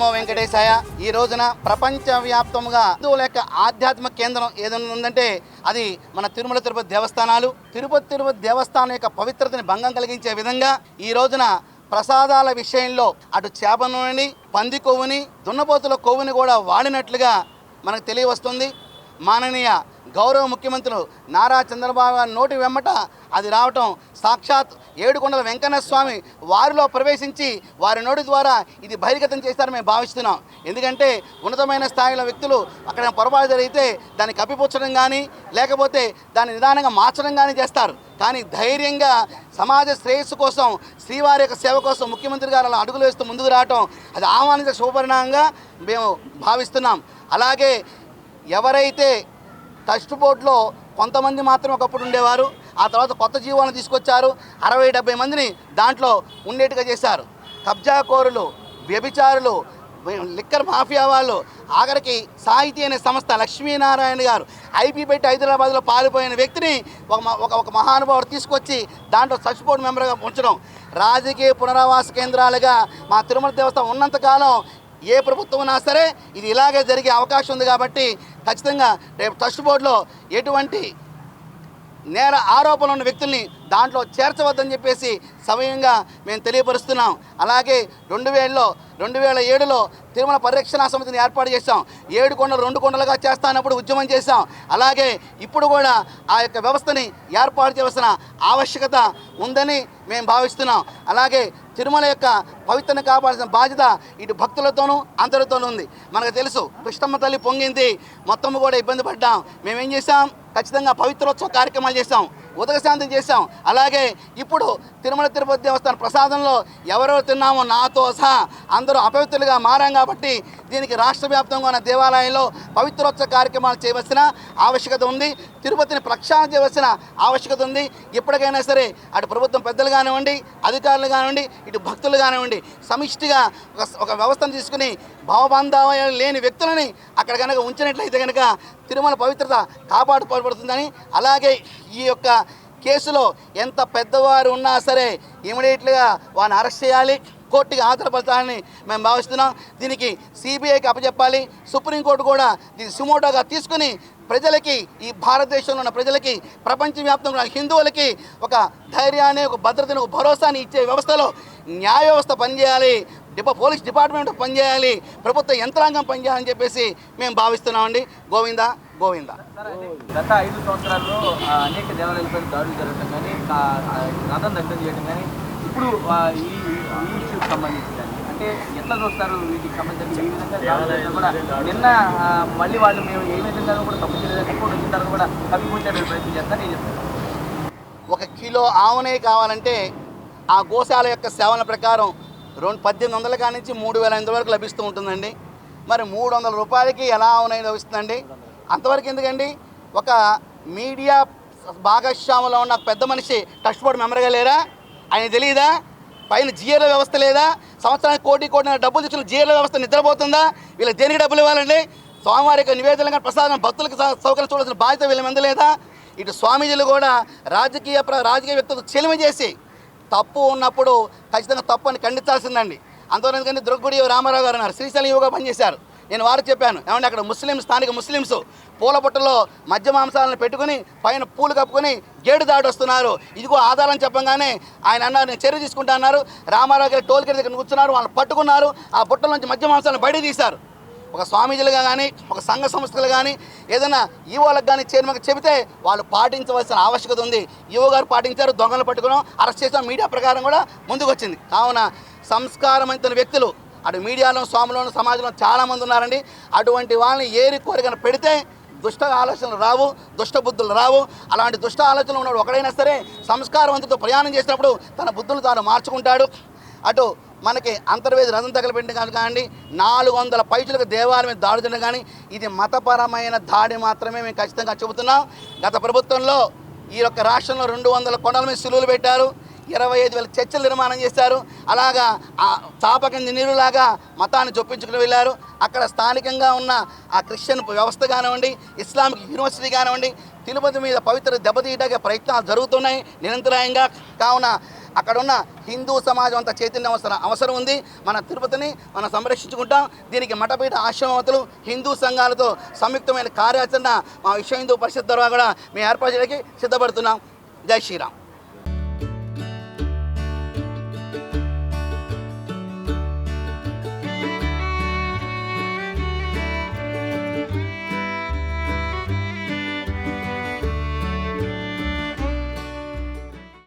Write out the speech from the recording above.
నమో వెంకటేశాయ. ఈ రోజున ప్రపంచవ్యాప్తంగా హిందువుల యొక్క ఆధ్యాత్మిక కేంద్రం ఏదైనా ఉందంటే అది మన తిరుమల తిరుపతి దేవస్థానాలు. తిరుపతి తిరుపతి దేవస్థానం యొక్క పవిత్రతని భంగం కలిగించే విధంగా ఈ రోజున ప్రసాదాల విషయంలో అటు చేప నూనెని పంది కొవ్వుని దున్నపోతుల కొవ్వుని కూడా వాడినట్లుగా మనకు తెలియవస్తుంది. మాననీయ గౌరవ ముఖ్యమంత్రులు నారా చంద్రబాబు గారి నోటి వెమ్మట అది రావటం సాక్షాత్ ఏడుకొండల వెంకన్న స్వామి వారిలో ప్రవేశించి వారి నోటి ద్వారా ఇది బహిర్గతం చేస్తారని మేము భావిస్తున్నాం. ఎందుకంటే ఉన్నతమైన స్థాయిలో వ్యక్తులు అక్కడ పొరపాటు జరిగితే దాన్ని కప్పిపుచ్చడం కానీ లేకపోతే దాన్ని నిదానంగా మార్చడం కానీ చేస్తారు. కానీ ధైర్యంగా సమాజ శ్రేయస్సు కోసం శ్రీవారి యొక్క సేవ కోసం ముఖ్యమంత్రి గారు అలా అడుగులు వేస్తూ ముందుకు రావటం అది ఆహ్వానించే శుభపరిణామంగా మేము భావిస్తున్నాం. అలాగే ఎవరైతే టస్ట్ బోర్డులో కొంతమంది మాత్రం ఒకప్పుడు ఉండేవారు. ఆ తర్వాత కొత్త జీవాలను తీసుకొచ్చారు. అరవై డెబ్బై మందిని దాంట్లో ఉండేట్టుగా చేశారు. కబ్జాకోరులు వ్యభిచారులు లిక్కర్ మాఫియా వాళ్ళు ఆఖరికి సాహితీ అనే సంస్థ లక్ష్మీనారాయణ గారు ఐపీ పెట్టి హైదరాబాద్లో పారిపోయిన వ్యక్తిని ఒక ఒక ఒక మహానుభావుడు తీసుకొచ్చి దాంట్లో సచ్ బోర్డు మెంబర్గా ఉంచడం రాజకీయ పునరావాస కేంద్రాలుగా మా తిరుమల దేవస్థానం ఉన్నంతకాలం ఏ ప్రభుత్వం ఉన్నా సరే ఇది ఇలాగే జరిగే అవకాశం ఉంది కాబట్టి ఖచ్చితంగా రేపు ట్రస్ట్ బోర్డులో ఎటువంటి నేర ఆరోపణలు ఉన్న వ్యక్తుల్ని దాంట్లో చేర్చవద్దని చెప్పేసి సమయంగా మేము తెలియపరుస్తున్నాం. అలాగే రెండు వేలలో రెండు వేల ఏడులో తిరుమల పరిరక్షణ సమితిని ఏర్పాటు చేశాం. ఏడు కొండలు రెండు కొండలుగా చేస్తానప్పుడు ఉద్యమం చేశాం. అలాగే ఇప్పుడు కూడా ఆ యొక్క వ్యవస్థని ఏర్పాటు చేయవలసిన ఆవశ్యకత ఉందని మేము భావిస్తున్నాం. అలాగే తిరుమల యొక్క పవిత్రను కాపాడాల్సిన బాధ్యత ఇటు భక్తులతోనూ అందరితోనూ ఉంది. మనకు తెలుసు కృష్ణమ్మ తల్లి పొంగింది మొత్తం కూడా ఇబ్బంది పడ్డాం. మేమేం చేసాం ఖచ్చితంగా పవిత్రోత్సవ కార్యక్రమాలు చేశాం. ఉదక చేశాం. అలాగే ఇప్పుడు తిరుమల తిరుపతి దేవస్థానం ప్రసాదంలో ఎవరెవరు తిన్నామో నాతో సహా అందరూ అపవిత్రులుగా మారాం కాబట్టి దీనికి రాష్ట్ర వ్యాప్తంగా ఉన్న దేవాలయంలో పవిత్రోత్సవ కార్యక్రమాలు చేయవలసిన ఆవశ్యకత ఉంది. తిరుపతిని ప్రక్షాళన చేయవలసిన ఆవశ్యకత ఉంది. ఇప్పటికైనా సరే అటు ప్రభుత్వం పెద్దలు కానివ్వండి అధికారులు కానివ్వండి ఇటు భక్తులు కానివ్వండి సమిష్టిగా ఒక ఒక వ్యవస్థను తీసుకుని భావబంధాలు లేని వ్యక్తులని అక్కడ కనుక ఉంచినట్లయితే కనుక తిరుమల పవిత్రత కాపాడుకోబడుతుందని అలాగే ఈ యొక్క కేసులో ఎంత పెద్దవారు ఉన్నా సరే ఇమీడియట్గా వారిని అరెస్ట్ చేయాలి కోర్టుకి హాజరుపరచాలని మేము భావిస్తున్నాం. దీనికి సిబిఐకి అప్పచెప్పాలి. సుప్రీంకోర్టు కూడా దీన్ని సుమోటోగా తీసుకుని ప్రజలకి ఈ భారతదేశంలో ఉన్న ప్రజలకి ప్రపంచవ్యాప్తంగా ఉన్న హిందువులకి ఒక ధైర్యాన్ని ఒక భద్రతను ఒక భరోసాని ఇచ్చే వ్యవస్థలో న్యాయ వ్యవస్థ పనిచేయాలి. డిప పోలీస్ డిపార్ట్మెంట్ పనిచేయాలి ప్రభుత్వ యంత్రాంగం పనిచేయాలని చెప్పేసి మేము భావిస్తున్నామండి. గోవింద గోవింద. గత ఐదు సంవత్సరాల్లో అనేక దేవాలయాలపై దాడులు జరగడం కానీ రథం దగ్ధం చేయడం కానీ ఇప్పుడు ఈ ఇష్యూకి సంబంధించి అంటే ఎట్లా చూస్తారు వీటికి సంబంధించి? ఈ విధంగా కూడా నిన్న మళ్ళీ వాళ్ళు మేము ఏ విధంగా కూడా తప్పు చేయలేదు రిపోర్ట్ వచ్చిన తర్వాత కూడా తప్పిపోతే ప్రయత్నం చేస్తారు ఏం చెప్తారు ఒక కిలో ఆవునే కావాలంటే ఆ గోశాల యొక్క సేవల ప్రకారం రెండు పద్దెనిమిది వందల కాడి నుంచి మూడు వేల ఐదు వరకు లభిస్తూ ఉంటుందండి. మరి మూడు వందల రూపాయలకి ఎలా ఉన్నాయి లభిస్తుందండి? అంతవరకు ఎందుకండి? ఒక మీడియా భాగస్వాములో ఉన్న పెద్ద మనిషి టచ్ బోర్డు మెంబర్గా లేరా? ఆయన తెలియదా పైన జిఏల వ్యవస్థ లేదా? సంవత్సరానికి కోటి కోటి డబ్బులు తెచ్చిన జిఏల వ్యవస్థ నిద్రపోతుందా? వీళ్ళకి దేనికి డబ్బులు ఇవ్వాలండి? స్వామివారి యొక్క నివేదనగా ప్రసాదం భక్తులకు సౌకర్యం చూడాల్సిన బాధ్యత వీళ్ళ మీద లేదా? ఇటు స్వామీజీలు కూడా రాజకీయ ప్ర- రాజకీయ వ్యక్తులు చెలిమి చేసి తప్పు ఉన్నప్పుడు ఖచ్చితంగా తప్పు అని ఖండించాల్సిందండి. అందువల్ల ఎందుకంటే దుర్గుడి రామారావు గారు ఉన్నారు. శ్రీశైలం యువగా పనిచేశారు. నేను వారు చెప్పాను ఏమంటే అక్కడ ముస్లిం స్థానిక ముస్లిమ్స్ పూల బుట్టలో మధ్య మాంసాలను పెట్టుకుని పైన పూలు కప్పుకొని గేడు దాడి వస్తున్నారు. ఇదిగో ఆధారం చెప్పగానే ఆయన అన్నారు నేను చర్య తీసుకుంటా అన్నారు. రామారావు గారి టోల్ గేట్ దగ్గర కూర్చున్నారు వాళ్ళు పట్టుకున్నారు. ఆ బుట్టల నుంచి మధ్య మాంసాలను బయట తీశారు. ఒక స్వామీజీలుగా కానీ ఒక సంఘ సంస్థలు కానీ ఏదైనా ఈవోలకు కానీ చైర్మన్కి చెబితే వాళ్ళు పాటించవలసిన ఆవశ్యకత ఉంది. ఈవో గారు పాటించారు దొంగలు పట్టుకున్నాం అరెస్ట్ చేసిన మీడియా ప్రకారం కూడా ముందుకు వచ్చింది కావున సంస్కారమైన వ్యక్తులు అటు మీడియాలో స్వాములను సమాజంలో చాలామంది ఉన్నారండి. అటువంటి వాళ్ళని ఏరి కోరికను పెడితే దుష్ట ఆలోచనలు రావు దుష్ట బుద్ధులు రావు. అలాంటి దుష్ట ఆలోచనలు ఉన్నాడు ఒకడైనా సరే సంస్కారవంతుతో ప్రయాణం చేసినప్పుడు తన బుద్ధులు తాను మార్చుకుంటాడు. అటు మనకి అంతర్వేది రథం తగలబెట్టిన కాదు కానివ్వండి నాలుగు వందల పైచులకు దేవాలయం మీద దాడి చేయడం కానీ ఇది మతపరమైన దాడి మాత్రమే మేము ఖచ్చితంగా చెబుతున్నాం. గత ప్రభుత్వంలో ఈ యొక్క రాష్ట్రంలో రెండు వందల కొండల మీద సులువులు పెట్టారు ఇరవై ఐదు వేల చర్చలు నిర్మాణం చేశారు అలాగా ఆ చాపకింది నీరులాగా మతాన్ని చొప్పించుకుని వెళ్ళారు. అక్కడ స్థానికంగా ఉన్న ఆ క్రిస్టియన్ వ్యవస్థ కానివ్వండి ఇస్లామిక్ యూనివర్సిటీ కానివ్వండి తిరుపతి మీద పవిత్ర దెబ్బతీయడానికి ప్రయత్నాలు జరుగుతున్నాయి నిరంతరాయంగా. కావున అక్కడ ఉన్న హిందూ సమాజం అంత చైతన్యం అవసరం అవసరం ఉంది. మన తిరుపతిని మనం సంరక్షించుకుంటాం. దీనికి మఠపీఠ ఆశ్రమవతలు హిందూ సంఘాలతో సంయుక్తమైన కార్యాచరణ మా విశ్వ హిందూ పరిషత్ ద్వారా కూడా మేము ఏర్పాటు చేయడానికి సిద్ధపడుతున్నాం. జై శ్రీరామ్.